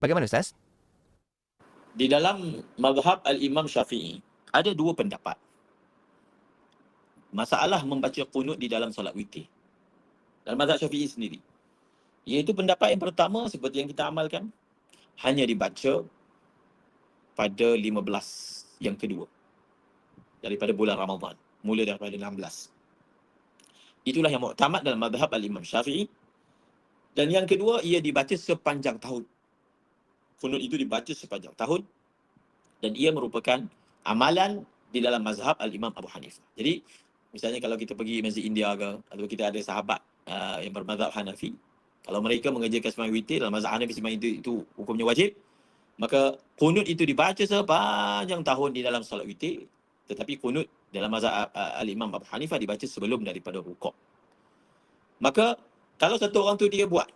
Bagaimana Ustaz? Di dalam mazhab Al-Imam Syafi'i ada dua pendapat. Masalah membaca kunut di dalam solat witir. Dalam mazhab Syafi'i sendiri. Iaitu pendapat yang pertama seperti yang kita amalkan hanya dibaca pada 15 yang kedua daripada bulan Ramadhan mula daripada 16 itulah yang muktamad dalam mazhab al-Imam Syafi'i dan yang kedua ia dibaca sepanjang tahun kunut itu dibaca sepanjang tahun dan ia merupakan amalan di dalam mazhab al-Imam Abu Hanifah. Jadi misalnya kalau kita pergi masjid India ke atau kita ada sahabat uh, yang bermazhab Hanafi kalau mereka mengerjakan sembahyang witir dalam mazhab Hanafi sembahyang itu, itu hukumnya wajib maka kunut itu dibaca sepanjang tahun di dalam solat witir tetapi kunut dalam mazhab al-Imam Abu Hanifah dibaca sebelum daripada rukuk. Maka kalau satu orang tu dia buat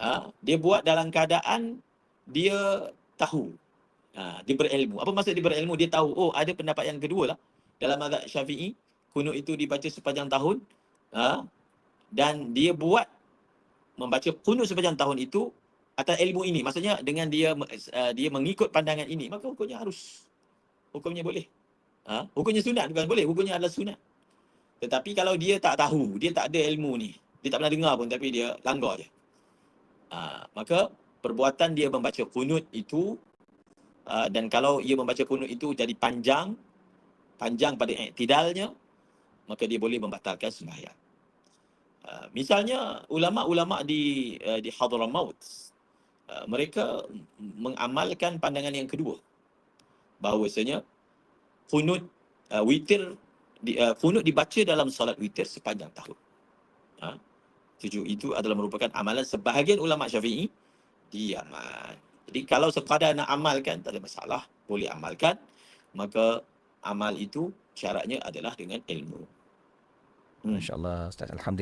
ha, dia buat dalam keadaan dia tahu. Ha, dia berilmu. Apa maksud dia berilmu? Dia tahu oh ada pendapat yang kedua lah. Dalam mazhab Syafi'i kunut itu dibaca sepanjang tahun ha, dan dia buat membaca kunut sepanjang tahun itu atas ilmu ini. Maksudnya dengan dia uh, dia mengikut pandangan ini maka hukumnya harus. Hukumnya boleh. Ha? hukumnya sunat bukan boleh. Hukumnya adalah sunat. Tetapi kalau dia tak tahu dia tak ada ilmu ni dia tak pernah dengar pun tapi dia langgar je ha, maka perbuatan dia membaca kunut itu uh, dan kalau ia membaca kunut itu jadi panjang panjang pada iktidalnya maka dia boleh membatalkan sembahyang uh, misalnya ulama-ulama di uh, di Hadramaut Uh, mereka mengamalkan pandangan yang kedua bahawasanya kunut uh, witir di, uh, kunut dibaca dalam solat witir sepanjang tahun. Ha? Tujuh itu adalah merupakan amalan sebahagian ulama Syafi'i diamal. Jadi kalau sekadar nak amalkan tak ada masalah, boleh amalkan. Maka amal itu syaratnya adalah dengan ilmu. Hmm. Masya-Allah Ustaz. Alhamdulillah